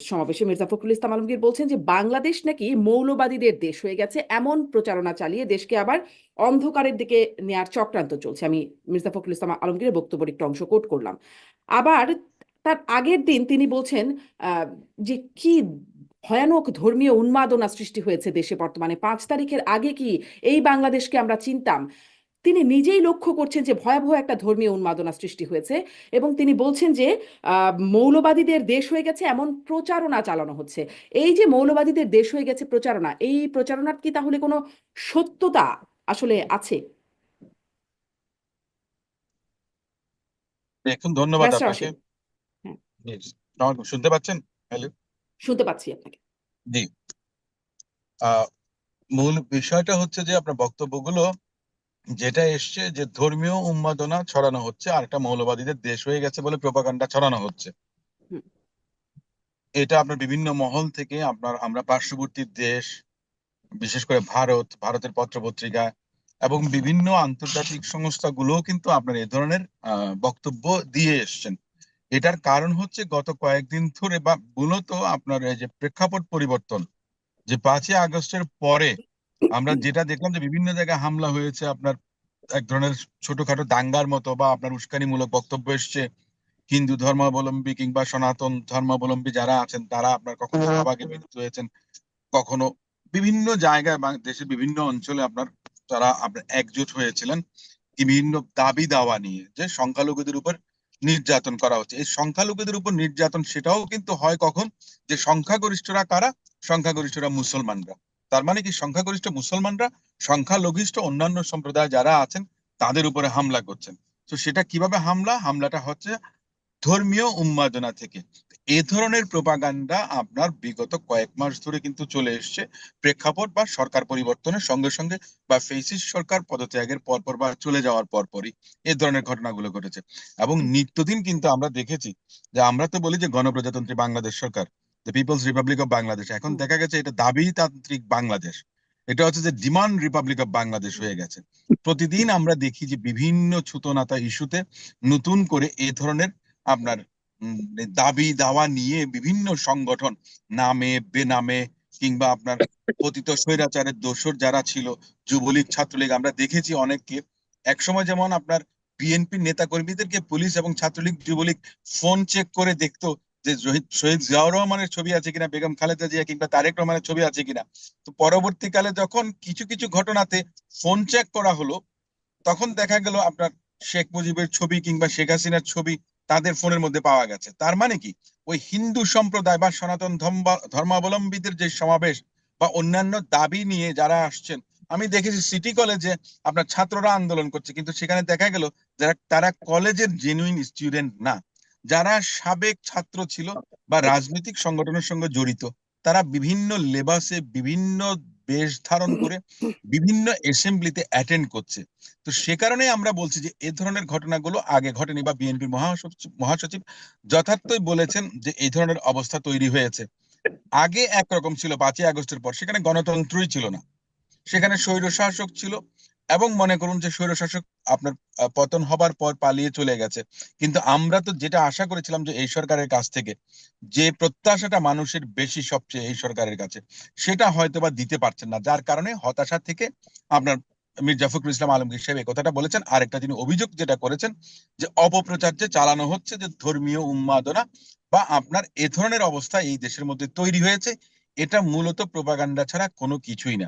সমাবেশে মির্জা ফখরুল ইসলাম আলমগীর বলছেন যে, বাংলাদেশ নাকি মৌলবাদীদের দেশ হয়ে গেছে, এমন প্রচারণা চালিয়ে দেশকে আবার অন্ধকারের দিকে নেয়ার চক্রান্ত চলছে। আমি মির্জা ফখরুল ইসলাম আলমগীরের বক্তব্যের একটু অংশ কোট করলাম। আবার তার আগের দিন তিনি বলছেন যে কি ভয়ানক ধর্মীয় উন্মাদনা সৃষ্টি হয়েছে দেশে বর্তমানে। পাঁচ তারিখের আগে কি এই বাংলাদেশকে আমরা চিনতাম? তিনি নিজেই লক্ষ্য করছেন যে ভয়াবহ একটা ধর্মীয় উন্মাদনা সৃষ্টি হয়েছে এবং তিনি বলছেন যে আহ, মৌলবাদীদের দেশ হয়ে গেছে এমন প্রচারণা চালানো হচ্ছে। এই যে মৌলবাদীদের দেশ হয়ে গেছে প্রচারণা এই প্রচারণার কি তাহলে কোনো সত্যতা আসলে আছে? দেখুন ধন্যবাদ আপনাকে। শুনতে পাচ্ছেন? হ্যালো। শুনতে পাচ্ছি আপনাকে। জি। মূল বিষয়টা হচ্ছে যে আপনার বক্তব্যগুলো যেটা এসছে যে ধর্মীয় উন্মাদনা ছড়ানো হচ্ছে আর একটা মৌলবাদীদের দেশ হয়ে গেছে বলে প্রোপাগান্ডা ছড়ানো হচ্ছে। এটা আপনার বিভিন্ন মহল থেকে আপনার আমরা পার্শ্ববর্তী দেশ বিশেষ করে ভারত ভারতের পত্রপত্রিকা এবং বিভিন্ন আন্তর্জাতিক সংস্থাগুলোও কিন্তু আপনার এই ধরনের আহ, বক্তব্য দিয়ে এসছেন। এটার কারণ হচ্ছে গত কয়েকদিন ধরে বা মূলত আপনার এই যে প্রেক্ষাপট পরিবর্তন যে পাঁচই আগস্টের পরে আমরা যেটা দেখলাম যে বিভিন্ন জায়গায় হামলা হয়েছে আপনার এক ধরনের ছোটখাটো দাঙ্গার মতো বা আপনার উস্কানিমূলক বক্তব্য এসছে। হিন্দু ধর্মাবলম্বী কিংবা সনাতন ধর্মাবলম্বী যারা আছেন, তারা আপনার কখনো শাহবাগে মৃত্যু হয়েছেন। কখনো বিভিন্ন জায়গায় বা দেশের বিভিন্ন অঞ্চলে আপনার তারা আপনার একজোট হয়েছিলেন বিভিন্ন দাবি দাওয়া নিয়ে যে সংখ্যালঘুদের উপর নির্যাতন করা হচ্ছে। এই সংখ্যালঘুদের উপর নির্যাতন সেটাও কিন্তু হয় কখন? যে সংখ্যাগরিষ্ঠরা কারা? সংখ্যাগরিষ্ঠরা মুসলমানরা। তার মানে কি সংখ্যাগরিষ্ঠ মুসলমানরা সংখ্যালঘিষ্ঠ অন্যান্য সম্প্রদায় যারা আছেন তাদের উপরে হামলা করছেন। তো সেটা কীভাবে হামলা? হামলাটা হচ্ছে ধর্মীয় উন্মাদনা থেকে। এ ধরনের প্রপাগান্ডা আপনার বিগত কয়েক মাস ধরে কিন্তু চলে এসছে। প্রেক্ষাপট বা সরকার পরিবর্তনের সঙ্গে সঙ্গে বা ফেসিস সরকার পদত্যাগের পরপর বা চলে যাওয়ার পরপরই এ ধরনের ঘটনাগুলো ঘটেছে। এবং নিত্যদিন কিন্তু আমরা দেখেছি যে আমরা তো বলি যে গণপ্রজাতন্ত্রী বাংলাদেশ সরকার the people's republic of Bangladesh এখন দেখা গেছে এটা দাবিতান্ত্রিক বাংলাদেশ। এটা হচ্ছে যে ডিমান্ড রিপাবলিক অফ বাংলাদেশ হয়ে গেছে। প্রতিদিন আমরা দেখি যে বিভিন্ন ছুতনাতা ইস্যুতে নতুন করে এ ধরনের আপনার দাবি দাওয়া নিয়ে বিভিন্ন সংগঠন, নামে, বেনামে কিংবা আপনার পতিত স্বৈরাচারের দোসর যারা ছিল, যুবলীগ, ছাত্রলীগ, আমরা দেখেছি অনেককে। একসময় যেমন আপনার বিএনপি নেতা কর্মীদেরকে পুলিশ এবং ছাত্রলীগ, যুবলীগ ফোন চেক করে দেখতো যে শহীদ জিয়াউর রহমানের ছবি আছে কিনা, বেগম খালেদা জিয়া কিংবা তারেক রহমানের ছবি আছে কিনা, তো পরবর্তীকালে যখন কিছু কিছু ঘটনাতে ফোন চেক করা হলো, তখন দেখা গেল আপনার শেখ মুজিবের ছবি কিংবা শেখ হাসিনার ছবি তাদের ফোনের মধ্যে পাওয়া গেছে। তার মানে কি? ওই হিন্দু সম্প্রদায় বা সনাতন ধর্মা- ধর্মাবলম্বীদের যে সমাবেশ বা অন্যান্য দাবি নিয়ে যারা আসছেন, আমি দেখেছি সিটি কলেজে আপনার ছাত্ররা আন্দোলন করছে, কিন্তু সেখানে দেখা গেল যারা, তারা কলেজের জেনুইন স্টুডেন্ট না। যারা সাবেক ছাত্র ছিল বা রাজনৈতিক সংগঠনের সঙ্গে জড়িত, তারা বিভিন্ন লেবাসে বিভিন্ন বেশ ধারণ করে বিভিন্ন অ্যাসেম্বলিতে অ্যাটেন্ড করছে। তো সে কারণে আমরা বলছি যে, এ ধরনের ঘটনাগুলো আগে ঘটেনি বা বিএনপির মহাসচিব মহাসচিব যথার্থই বলেছেন যে, এই ধরনের অবস্থা তৈরি হয়েছে। আগে একরকম ছিল, পাঁচই আগস্টের পর। সেখানে গণতন্ত্রই ছিল না। সেখানে স্বৈরশাসক ছিল এবং মনে করুন যে স্বৈরশাসক আপনার পতন হবার পর পালিয়ে চলে গেছে। কিন্তু আমরা তো যেটা আশা করেছিলাম যে এই সরকারের কাছ থেকে যে প্রত্যাশাটা মানুষের বেশি সবচেয়ে এই সরকারের কাছে, সেটা হয়তো বা দিতে পারছেন না। যার কারণে হতাশা থেকে আপনার মীর জাফরুল ইসলাম আলমগীর সাহেব কথাটা বলেছেন। আরেকটা তিনি অভিযোগ যেটা করেছেন যে অপপ্রচার যে চালানো হচ্ছে যে ধর্মীয় উন্মাদনা বা আপনার এ ধরনের অবস্থা এই দেশের মধ্যে তৈরি হয়েছে, এটা মূলত প্রোপাগান্ডা ছাড়া কোনো কিছুই না।